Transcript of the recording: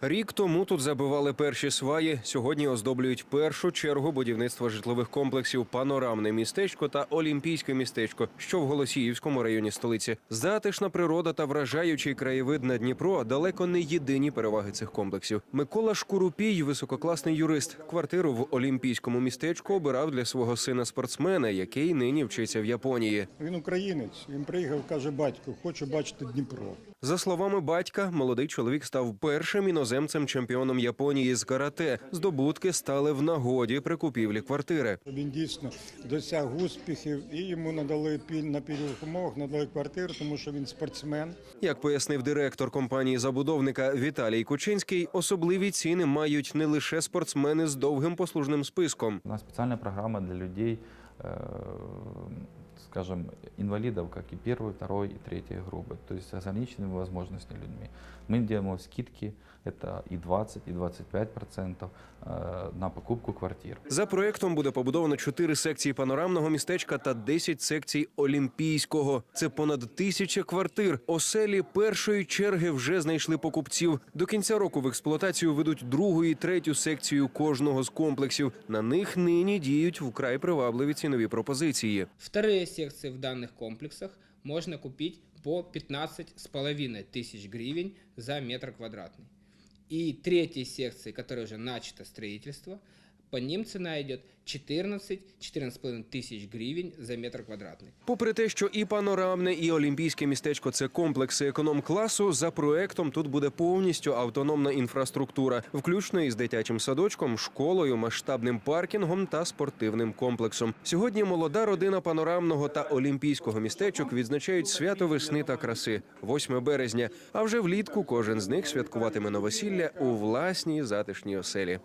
Рік тому тут забивали перші сваї. Сьогодні оздоблюють першу чергу будівництва житлових комплексів Панорамне містечко та Олімпійське містечко, що в Голосіївському районі столиці. Затишна природа та вражаючий краєвид на Дніпро далеко не єдині переваги цих комплексів. Микола Шкурупій, висококласний юрист, квартиру в Олімпійському містечку обирав для свого сина спортсмена, який нині вчиться в Японії. Він українець. Він приїхав, каже, батько, хочу бачити Дніпро. За словами батька, молодий чоловік став першим іноземцем чемпіоном Японії з карате. Здобутки стали в нагоді при купівлі квартири. Він дійсно досяг успіхів і йому надали піль на пільгових умовах, надали квартиру, тому що він спортсмен. Як пояснив директор компанії забудовника Віталій Кучинський, особливі ціни мають не лише спортсмени з довгим послужним списком. У нас специальная программа для людей, э, скажем, инвалидов, как и первой, второй и третьей группы, то есть с ограниченными возможностями людьми. Мы делаем скидки, это и 20, и 25 процентов э, на покупку квартир. За проектом буде побудовано чотири секції панорамного містечка та 10 секцій олімпійського. Це понад тисяча квартир. Оселі першої черги вже знайшли покупців. До кінця року в експлуатацію ведуть другу і третю секцію кожного з комплексів. На них нині діють вкрай привабливі цінові пропозиції. Вторые секции в данных комплексах можно купить по 15,5 тысяч гривен за метр квадратный. И третьей секции, которая уже начато строительство, по ним цена идет 14-14,5 тысяч гривен за метр квадратный. Попри те, що і панорамне, і олімпійське містечко це комплекси економ-класу, за проектом тут буде повністю автономна інфраструктура, включно із дитячим садочком, школою, масштабним паркінгом та спортивним комплексом. Сьогодні молода родина панорамного та олімпійського містечок відзначають свято весни та краси 8 березня. А вже влітку кожен з них святкуватиме новосілля у власній затишній оселі.